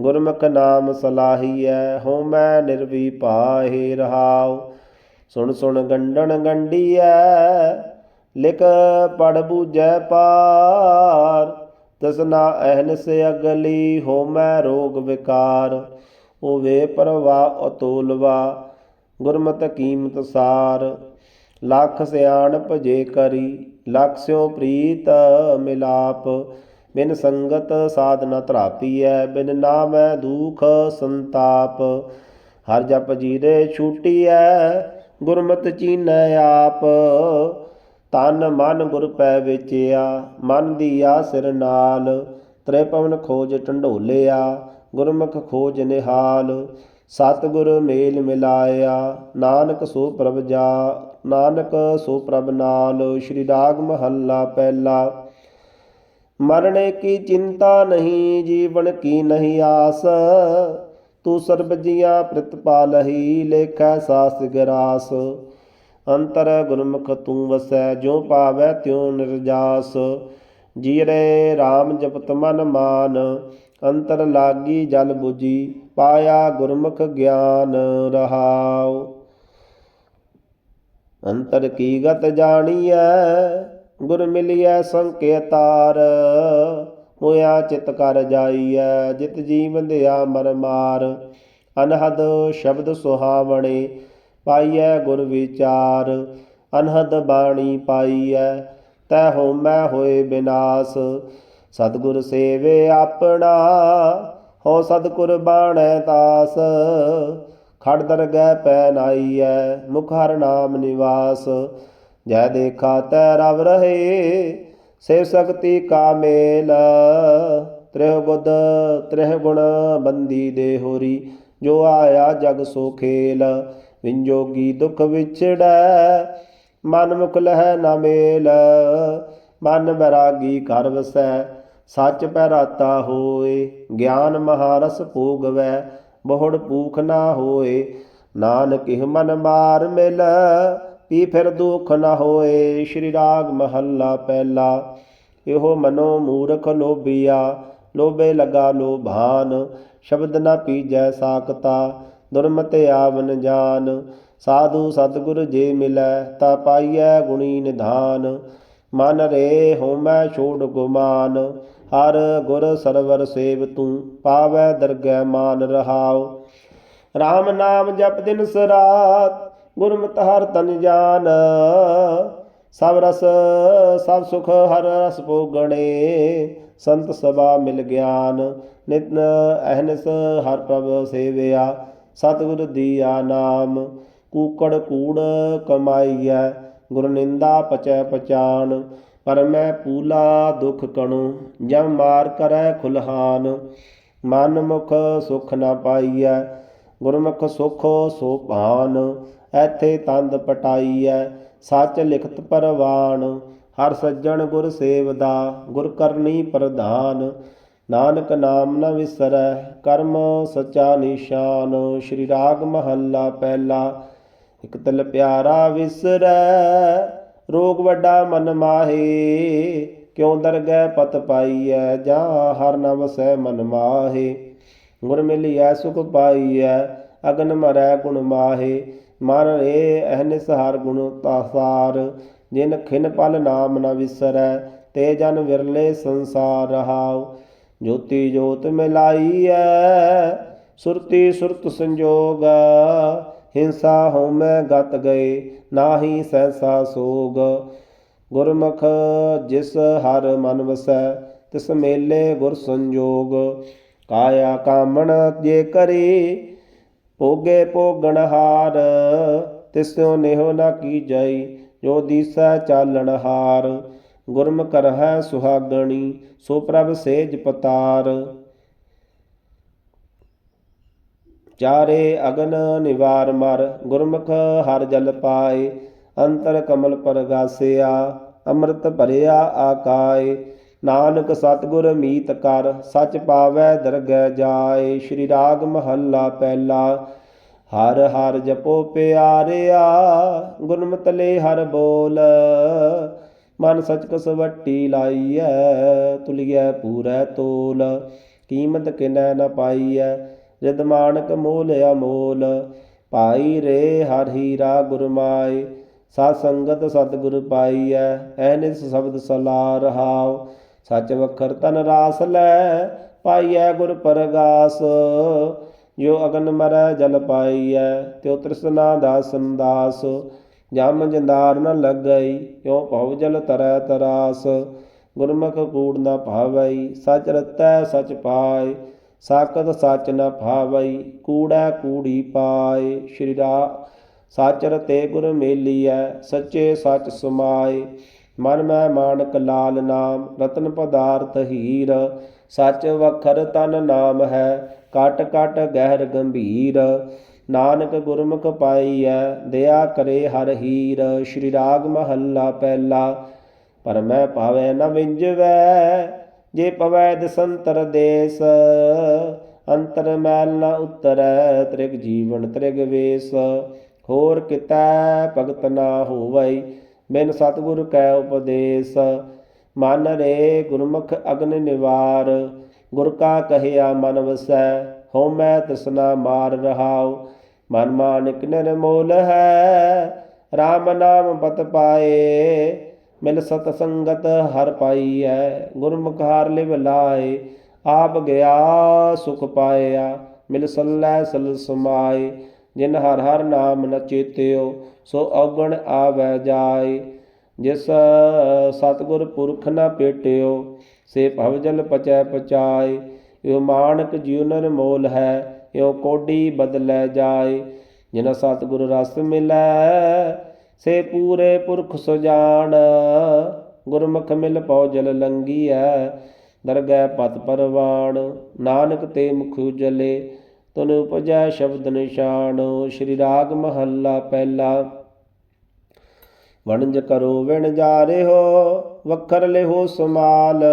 [SPEAKER 1] ਗੁਰਮੁਖ ਨਾਮ ਸਲਾਹੀਐ ਹੋ ਮੈਂ ਨਿਰਵੀ ਪਾਹੇ ਰਹਾਉ। ਸੁਣ ਸੁਣ ਗੰਡਣ ਗੰਡੀਐ, ਲਿਖ ਪੜ ਬੂਝੈ ਪਾਰ। ਤਸਨਾ ਅਹਨਸ ਅਗਲੀ ਹੋ ਮੈਂ ਰੋਗ ਵਿਕਾਰ। ਹੋਵੇ ਪਰਵਾ ਅਤੋਲਵਾ, ਗੁਰਮਤਿ ਕੀਮਤ ਸਾਰ। ਲੱਖ ਸਿਆਣਪ ਜੇ ਕਰੀ ਲੱਖ ਪ੍ਰੀਤ ਮਿਲਾਪ, ਬਿਨ ਸੰਗਤ ਸਾਧਨਾ ਧਰਾਪੀਐ, ਬਿਨ ਨਾਮੈ ਦੁਖ ਸੰਤਾਪ। ਹਰ ਜਪ ਜੀਰੇ ਛੂਟੀਐ, ਗੁਰਮਤਿ ਚੀਨੈ ਆਪ। ਤਨ ਮਨ ਗੁਰ ਪੈ ਵਿਚਿਆ, ਮਨ ਦੀਆ ਸਿਰ ਨਾਲ। ਤ੍ਰਿਪਵਨ ਖੋਜ ਢੰਡੋਲਿਆ ਗੁਰਮੁਖ ਖੋਜ ਨਿਹਾਲ। ਸਤਿਗੁਰ ਮੇਲ ਮਿਲਾਇਆ, ਨਾਨਕ ਸੋ ਪ੍ਰਭ ਜਾ, ਨਾਨਕ ਸੋ ਪ੍ਰਭ ਨਾਲ, ਸ਼੍ਰੀ ਰਾਗ ਮਹੱਲਾ ਪਹਿਲਾ। ਮਰਨੇ ਕੀ ਚਿੰਤਾ ਨਹੀਂ, ਜੀਵਨ ਕੀ ਨਹੀਂ ਆਸ, ਤੂੰ ਸਰਬ ਜੀਆਂ ਪ੍ਰਤਪਾਲਹੀ ਲੇਖੈ ਸਾਸ ਗਰਾਸ। ਅੰਤਰ ਗੁਰਮੁਖ ਤੂੰ ਵਸੈ ਜੋ ਪਾਵੈ ਤਿਉ ਨਿਰਜਾਸ। ਜੀਰੇ RAM ਜਪਤ ਮਨ ਮਾਨ, ਅੰਤਰ ਲਾਗੀ ਜਲ 부ਜੀ ਪਾਇਆ ਗੁਰਮੁਖ ਗਿਆਨ ਰਹਾਉ। ਅੰਤਰ ਕੀ ਗਤ ਜਾਣੀਐ, ਗੁਰ ਮਿਲਿਐ ਸੰਕੇਤਾਰ। ਹੋਇਆ ਚਿਤ ਕਰ ਜਾਈਐ, ਜਿਤ ਜੀਵਨ ਦਿਆ ਮਰ ਮਾਰ। ਅਨਹਦ ਸ਼ਬਦ ਸੁਹਾਵਣੇ ਪਾਈਐ ਗੁਰ ਵਿਚਾਰ। ਅਨਹਦ ਬਾਣੀ ਪਾਈਐ, ਤੈ ਹੋਮੈ ਹੋਏ ਬਿਨਾਸ਼। ਸਤਿਗੁਰ ਸੇਵੇ ਆਪਣਾ ਹੋ ਸਤਿਗੁਰ ਬਾਣੈ ਤਾਸ, ਖੜ ਦਰਗਹਿ ਪੈ ਨਾਈਐ, ਮੁਖ ਹਰ ਨਾਮ ਨਿਵਾਸ। ਜੈ ਦੇਖਾ ਤੈ ਰਵ ਰਹੇ ਸੇ ਸਕਤੀ ਕਾ ਮੇਲ। ਤ੍ਰਿਹ ਗੁਦ, ਤ੍ਰਿਹ ਗੁਣ ਬੰਦੀ ਦੇ ਹੋਰੀ, ਜੋ ਆਇਆ ਜਗ ਸੋ ਖੇਲ। ਵਿੰਜੋਗੀ ਦੁਖ ਵਿਛੜੈ, ਮਨ ਮੁਖ ਲਹਿ ਨਾ ਮੇਲ। ਮਨ ਬੈਰਾਗੀ ਘਰ ਵਸੈ ਸੱਚ ਪਹਿਰਾਤਾ ਹੋਏ, ਗਿਆਨ ਮਹਾਰਸ ਭੋਗਵੈ, ਬਹੁੜ ਭੂਖ ਨਾ ਹੋਏ। ਨਾਨਕ ਇਹ ਮਨ ਮਾਰ ਮਿਲ ਪੀ ਫਿਰ ਦੁਖ ਨਾ ਹੋਏ। ਸ਼੍ਰੀ ਰਾਗ ਮਹੱਲਾ ਪਹਿਲਾ, ਇਹੋ ਮਨੋ ਮੂਰਖ ਲੋਭੀਆ, ਲੋਭੇ ਲਗਾ ਲੋਭਾਨ। ਸ਼ਬਦ ਨਾ ਪੀਜੈ ਸਾਖਤਾ ਦੁਰਮਤਿ ਆਵਨ ਜਾਨ। ਸਾਧੂ ਸਤਿਗੁਰ ਜੇ ਮਿਲੈ, ਤਾ ਪਾਈਐ ਗੁਣੀ ਨਿਧਾਨ। ਮਨ ਰੇ ਹੋਮੈ ਛੋੜ ਗੁਮਾਨ, ਹਰ ਗੁਰ ਸਰਵਰ ਸੇਵ ਤੂੰ, ਪਾਵੈ ਦਰਗਹਿ ਮਾਨ ਰਹਾਉ। RAM ਨਾਮ ਜਪ ਦਿਨ ਸਰਾਤ, ਗੁਰਮਤਿ ਹਰ ਤਨ ਜਾਨ। ਸਭ ਰਸ, ਸਭ ਸੁਖ ਹਰ ਰਸ ਭੋਗਣੇ ਸੰਤ ਸਭਾ ਮਿਲ ਗਿਆਨ। ਨਿਤ ਅਹਨਿਸ ਹਰ ਪ੍ਰਭ ਸੇਵਿਆ, ਸਤਿਗੁਰ ਦੀਆ ਨਾਮ। ਕੂਕੜ ਕੂੜ ਕਮਾਈਐ ਗੁਰ ਨਿੰਦਾ ਪਚੈ ਪਚਾਨ ਪਰ ਮੈਂ ਪੂਲਾ ਦੁਖ ਕਣੂ, ਜਮ ਮਾਰ ਕਰੈ ਖੁਲਹਾਨ। ਮਨ ਮੁਖ ਸੁਖ ਨਾ ਪਾਈਐ, ਗੁਰਮੁਖ ਸੁਖ ਸੋ ਭਾਨ। ਐਥੇ ਤੰਦ ਪਟਾਈਐ, ਸੱਚ ਲਿਖਤ ਪਰਵਾਨ। ਹਰ ਸੱਜਣ ਗੁਰ ਸੇਵਦਾ, ਗੁਰ ਕਰਨੀ ਪ੍ਰਧਾਨ। ਨਾਨਕ ਨਾਮ ਨ ਵਿਸਰੈ, ਕਰਮ ਸਚਾ ਨਿਸ਼ਾਨ। ਸ਼੍ਰੀ ਰਾਗ ਮਹੱਲਾ ਪਹਿਲਾ ਇਕ ਤਲ ਪਿਆਰਾ ਵਿਸਰੈ, ਰੋਗ ਵੱਡਾ ਮਨ ਮਾਹੇ, ਕਿਉ ਦਰਗਹਿ ਪਤ ਪਾਈਐ, ਜਾਂ ਹਰ ਨ ਵਸੈ ਮਨ ਮਾਹੇ। ਗੁਰ ਮਿਲਿਐ, ਸੁਖ ਪਾਈਐ, ਅਗਨ ਮਰੈ ਗੁਣ ਮਾਹੇ। ਮਨ ਰੇ ਅਹਨਿਸ ਹਰ ਗੁਣ ਤਾਸਾਰ ਜਿਨ ਖਿਨ ਪਲ ਨਾਮ ਨ ਵਿਸਰੈ, ਤੇ ਜਨ ਵਿਰਲੇ ਸੰਸਾਰ ਰਹਾਉ। ਜੋਤੀ ਜੋਤ ਮਿਲਾਈਐ, ਸੁਰਤੀ ਸੁਰਤ ਸੰਜੋਗ ਹਿੰਸਾ ਹਉਮੈ ਗਤ ਗਏ, ਨਾਹੀ ਸਹਿਸਾ ਸੋਗ। ਗੁਰਮੁਖ ਜਿਸ ਹਰ ਮਨ ਵਸੈ, ਤਿਸ ਮੇਲੇ ਗੁਰ ਸੰਜੋਗ। ਕਾਇਆ ਕਾਮਣ ਜੇ ਕਰੀ, ਭੋਗੇ ਭੋਗਣ ਹਾਰ। ਤਿਸਿਓ ਨੇਹੋ ਨਾ ਕੀ ਕੀਜਈ ਜੋ ਦੀਸੈ ਚਾਲਣ ਹਾਰ। ਗੁਰਮ ਕਰਹਿ ਸੁਹਾਗਣੀ, ਸੋ ਪ੍ਰਭ ਸੇਜ ਪਤਾਰ। ਚਾਰੇ ਅਗਨ ਨਿਵਾਰ ਮਰ, ਗੁਰਮੁਖ ਹਰ ਜਲ ਪਾਏ, ਅੰਤਰ ਕਮਲ ਪਰਗਾਸਿਆ, ਅੰਮ੍ਰਿਤ ਭਰਿਆ ਆਕਾਏ, ਨਾਨਕ ਸਤਿਗੁਰ ਮੀਤ ਕਰ, ਸਚ ਪਾਵੈ ਦਰਗਹਿ ਜਾਏ, ਸ਼੍ਰੀ ਰਾਗ ਮਹੱਲਾ ਪਹਿਲਾ। ਹਰ ਹਰ ਜਪੋ ਪਿਆਰਿਆ ਗੁਰਮਤਲੇ ਹਰ ਬੋਲ। ਮਨ ਸਚ ਕਸ ਵੱਟੀ ਲਾਈਐ, ਤੁਲਿਐ ਪੂਰੈ ਤੋਲ। ਕੀਮਤ ਕਿਨੈ ਨ ਪਾਈਐ ਜਦ ਮਾਨਕ ਮੋਲ ਅਮੋਲ, ਭਾਈ ਰੇ ਹਰ ਹੀਰਾ ਗੁਰਮਾਏ ਸਤ ਸੰਗਤ ਸਤਿਗੁਰ ਪਾਈਐ ਐਨਿਸ ਸ਼ਬਦ ਸਲਾ ਰਹਾਉ। ਸਚ ਵਖਰ ਤਨ ਰਾਸ ਲੈ, ਪਾਈਐ ਗੁਰ ਪਰਗਾਸ। ਜੋ ਅਗਨ ਮਰੈ ਜਲ ਪਾਈਐ, ਤਿਉ ਤ੍ਰਿਸ਼ਨਾ ਦਾ ਸੰਦਾਸ। ਜਮ ਜੰਦਾਰ ਨ ਲੱਗਈ ਕਿਉ ਭਉ ਜਲ ਤਰੈ ਤਰਾਸ। ਗੁਰਮੁਖ ਕੂੜ ਨ ਭਾਵਈ ਸਚ ਰਤੈ ਸਚ ਪਾਏ। ਸਾਕਤ ਸੱਚ ਨ ਭਾਵਈ ਕੂੜੈ ਕੂੜੀ ਪਾਏ, ਸ਼੍ਰੀ ਰਾ ਸਚ ਰਤੇ ਗੁਰ ਮੇਲੀਐ, ਸੱਚੇ ਸੱਚ ਸਮਾਏ। ਮਨ ਮੈਂ ਮਾਨਕ ਲਾਲ ਨਾਮ, ਰਤਨ ਪਦਾਰਥ ਹੀਰ। ਸੱਚ ਵਖਰ ਤਨ ਨਾਮ ਹੈ, ਕਟ ਕਟ ਗਹਿਰ ਗੰਭੀਰ। ਨਾਨਕ ਗੁਰਮੁਖ ਪਾਈਐ, ਦਇਆ ਕਰੇ ਹਰ ਹੀਰ। ਸ਼੍ਰੀ ਰਾਗ ਮਹੱਲਾ ਪਹਿਲਾ, ਪਰ ਮੈਂ ਭਾਵੇਂ ਨ ਵਿੰਜਵੈ ਜੇ ਪਵੈ ਦਸੰਤਰ ਦੇਸ, ਅੰਤਰ ਮੈਲ ਨ ਉਤਰੈ, ਤ੍ਰਿਗ ਜੀਵਨ ਤ੍ਰਿਗ ਵੇਸ। ਹੋਰ ਕਿਤੈ ਭਗਤ ਨਾ ਹੋਵਈ ਬਿਨ ਸਤਿਗੁਰ ਕੈ ਉਪਦੇਸ। ਮਨ ਰੇ ਗੁਰਮੁਖ ਅਗਨ ਨਿਵਾਰ, ਗੁਰ ਕਾ ਕਹਿਆ ਮਨ ਵਸੈ, ਹਉਮੈ ਤ੍ਰਿਸ਼ਨਾ ਮਾਰ ਰਹਾਉ। ਮਨ ਮਾਨਿਕ ਨਿਰਮੋਲ ਹੈ RAM ਨਾਮ ਪਤ ਪਾਏ ਮਿਲ ਸਤ ਸੰਗਤ ਹਰ ਪਾਈਐ ਗੁਰਮੁਖ ਹਾਰ ਲਿਵ ਲਾਏ, ਆਪ ਗਿਆ ਸੁਖ ਪਾਇਆ, ਮਿਲ ਸੱਲੇ ਸਲ ਸਮਾਏ, ਜਿਨ ਹਰ ਹਰ ਨਾਮ ਨ ਚੇਤਿਓ, ਸੋ ਔਗਣ ਆਵੈ ਜਾਏ। ਜਿਸ ਸਤਿਗੁਰ ਪੁਰਖ ਨ ਪੇਟਿਓ, ਸੇ ਭਵਜਲ ਪਚੈ ਪਚਾਏ, ਇਹ ਮਾਨਕ ਜਿਉ ਮੋਲ ਹੈ ਇਉ ਕੋਡੀ ਬਦਲੈ ਜਾਏ। ਜਿਨ ਸਤਿਗੁਰ ਰਸ ਮਿਲੈ ਸੇ ਪੂਰੇ ਪੁਰਖ ਸੁਜਾਨ, ਗੁਰਮੁਖ ਮਿਲ ਪਉ ਜਲ ਲੰਗੀਐ, ਦਰਗਹਿ ਪਤ ਪਰਵਾਣ ਨਾਨਕ ਤੇ ਮੁਖ ਉਜਲੇ, ਤਨ ਉਪਜੈ ਸ਼ਬਦ ਨਿਸ਼ਾਨ, ਸ਼੍ਰੀ ਰਾਗ ਮਹੱਲਾ ਪਹਿਲਾ। ਵਣਜ ਕਰੋ ਵਿਣ ਜਾ ਰਿਹੋ, ਵਖਰ ਲਿਹੋ ਸਮਾਲ,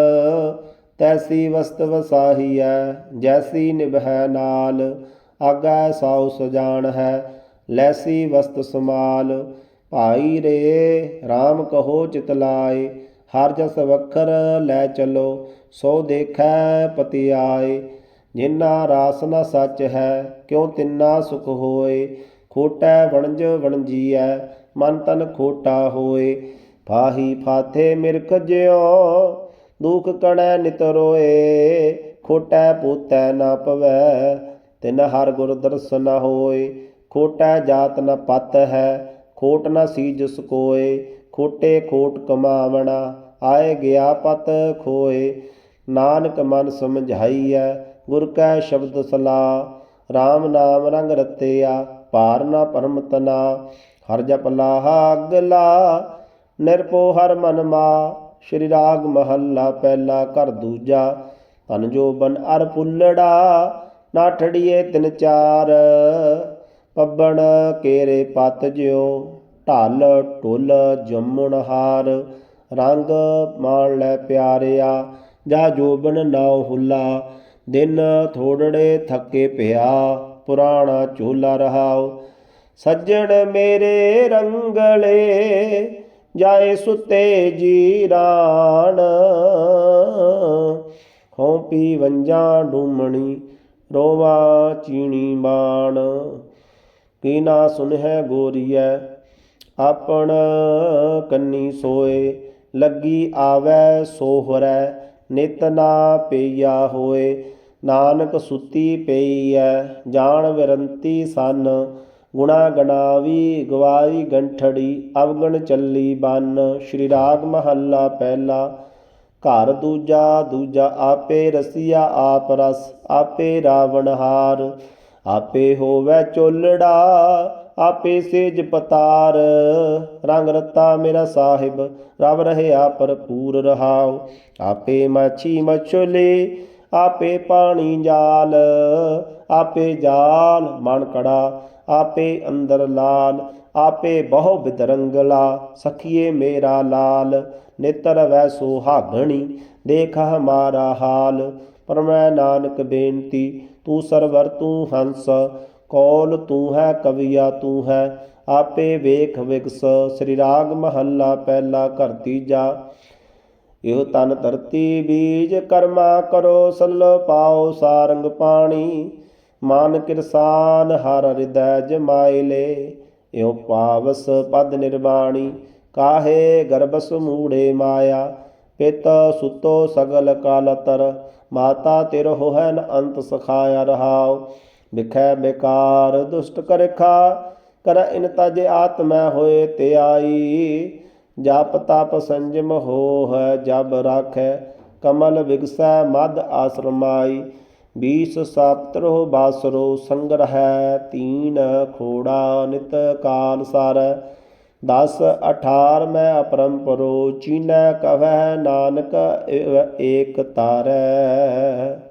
[SPEAKER 1] ਤੈਸੀ ਵਸਤ ਵਸਾਹੀਐ ਜੈਸੀ ਨਿਭੈ ਨਾਲ, ਆਗੈ ਸਾਉ ਸੁਜਾਨ ਹੈ, ਲੈਸੀ ਵਸਤ ਸਮਾਲ। ਭਾਈ ਰੇ RAM ਕਹੋ ਚਿਤ ਲਾਏ, ਹਰ ਜਸ ਵਖਰ ਲੈ ਚਲੋ, ਸੋ ਦੇਖੈ ਪਤੀ ਆਏ ਜਿਨਾ ਰਾਸ ਨਾ ਸੱਚ ਹੈ, ਕਿਉ ਤਿੰਨਾ ਸੁਖ ਹੋਏ? ਖੋਟੈ ਵਣਜ ਵਣਜੀਐ, ਮਨ ਤਨ ਖੋਟਾ ਹੋਏ। ਫਾਹੀ ਫਾਥੇ ਮਿਰਖ ਜਿਉ, ਦੁਖ ਕਣੈ ਨਿਤ ਰੋਏ। ਖੋਟੈ ਪੂਤੈ ਨਾ ਪਵੈ, ਤਿਨ ਹਰ ਗੁਰ ਦਰਸ਼ਨ ਹੋਏ। ਖੋਟੈ ਜਾਤ ਨ ਪਤ ਹੈ ਖੋਟ ਨ ਸੀਜ ਸਕੋਏ ਖੋਟੇ ਖੋਟ ਕਮਾਵਣਾ, ਆਏ ਗਿਆ ਪਤ ਖੋਏ। ਨਾਨਕ ਮਨ ਸਮਝਾਈਐ, ਗੁਰ ਕੈ ਸ਼ਬਦ ਸਲਾ RAM ਨਾਮ ਰੰਗ ਰਤਿਆ, ਭਾਰ ਨਾ ਪਰਮ ਤਨਾ। ਹਰ ਜਪ ਲਾਹਾ ਅਗਲਾ ਨਿਰਪੋ ਹਰ ਮਨ ਮਾ। ਸ਼੍ਰੀ ਰਾਗ ਮਹੱਲਾ ਪਹਿਲਾ ਘਰ ਦੂਜਾ ਤਨ ਜੋ ਬਨ ਅਰ ਪੁੱਲੜਾ ਨਾ ਠੜੀਏ ਤਿਨ ਚਾਰ। ਪੱਬਣ ਕੇਰੇ ਪਤ ਜਿਉ, ਢਲ ਢੁਲ ਜੰਮਣ ਹਾਰ। ਰੰਗ ਮਾਣ ਲੈ ਪਿਆਰਿਆ, ਜਾ ਜੋਬਨ ਨਾ ਹੁਲਾ। ਦਿਨ ਥੋੜੜੇ ਥੱਕੇ ਪਿਆ, ਪੁਰਾਣਾ ਝੋਲਾ ਰਹਾਉ। ਸੱਜਣ ਮੇਰੇ ਰੰਗਲੇ, ਜਾਏ ਸੁਤੇ ਜੀਰਾਨ ਹਉ ਪੀ ਵੰਜਾਂ ਡੂਮਣੀ, ਰੋਵਾ ਚੀਣੀ ਬਾਣ ਕੀ ਨਾ ਸੁਨਹਿ ਗੋਰੀਐ? ਆਪਣ ਕੰਨੀ ਸੋਏ, ਲੱਗੀ ਆਵੈ ਸੋਹਰੈ, ਨਿਤ ਨਾ ਪਈਆ ਹੋਏ। ਨਾਨਕ ਸੁਤੀ ਪਈਐ, ਜਾਣ ਵਿਰੰਤੀ ਸਨ। ਗੁਣਾ ਗਣਾਵੀ, ਗਵਾਈ ਗੰਠੜੀ, ਅਵਗਣ ਚੱਲੀ ਬਨ। ਸ਼੍ਰੀ ਰਾਗ ਮਹੱਲਾ ਪਹਿਲਾ। ਘਰ ਦੂਜਾ ਦੂਜਾ ਆਪੇ ਰਸੀਆ ਆਪ ਰਸ, ਆਪੇ ਰਾਵਣਹਾਰ ਆਪੇ ਹੋਵੇ ਚੋਲੜਾ, ਆਪੇ ਸੇਜ ਪਤਾਰ। ਰੰਗ ਰਤਾ ਮੇਰਾ ਸਾਹਿਬ, ਰਵ ਰਹਿਆ ਭਰਪੂਰ ਰਹਾਉ। ਆਪੇ ਮਾਛੀ ਮਛਲੇ, ਆਪੇ ਪਾਣੀ ਜਾਲ। ਆਪੇ ਜਾਲ ਮਣ ਕੜਾ, ਆਪੇ ਅੰਦਰ ਲਾਲ। ਆਪੇ ਬਹੁ ਬਿਦਰੰਗਲਾ, ਸਖੀਏ ਮੇਰਾ ਲਾਲ। ਨੇਤਰ ਵੈ ਸੋਹਾਗਣੀ, ਦੇਖ ਹਮਾਰਾ ਹਾਲ। ਪਰ ਨਾਨਕ ਬੇਨਤੀ ਤੂੰ ਸਰਵਰ ਤੂੰ ਹੰਸ, ਕੌਲ ਤੂੰ ਹੈ ਕਵੀਆ ਤੂੰ ਹੈ। ਆਪੇ ਵੇਖ ਵਿਗਸ, ਸ੍ਰੀ ਰਾਗ ਮਹੱਲਾ ਪਹਿਲਾ ਘਰ ਤੀਜਾ। ਇਹੋ ਤਨ ਧਰਤੀ ਬੀਜ, ਕਰਮਾ ਕਰੋ ਸੱਲ ਪਾਓ ਸਾਰੰਗ ਪਾਣੀ। ਮਨ ਕਿਰਸਾਨ ਹਰ ਹਿਰਦੈ ਜਮਾਈ ਲੇ ਇਉ ਪਾਵਸ ਪਦ ਨਿਰਵਾਣੀ। ਕਾਹੇ ਗਰਬਸ ਮੂੜੇ ਮਾਇਆ ਪਿਤ ਸੁਤੋ ਸਗਲ ਕਾਲਤਰ ਮਾਤਾ ਤਿਰ ਹੋਹਨ ਅੰਤ ਸਖਾਇਆ ਰਹਾਉ। ਵਿਖੈ ਬੇਕਾਰ ਦੁਸ਼ਟ ਕਰਖਾ ਕਰ ਇਨ ਤਜ ਆਤਮੈ ਹੋਏ ਤੇ ਆਈ। ਜਪ ਤਪ ਸੰਜਮ ਹੋ ਹੈ ਜਬ ਰਾਖੈ ਕਮਲ ਵਿਗਸੈ ਮਦ ਆਸਰਮਾਈ। ਬੀਸ ਸਾਪਤਰੋ ਬਾਸਰੋ ਸੰਗਰਹਿ ਤੀਨ ਖੋੜਾ ਨਿਤ ਕਾਲ ਸਾਰ। ਦਸ ਅਠਾਰ ਮੈਂ ਅਪਰੰਪਰੋ ਚੀਨੈ ਕਵਹਿ ਨਾਨਕ ਏਕ ਤਾਰੈ।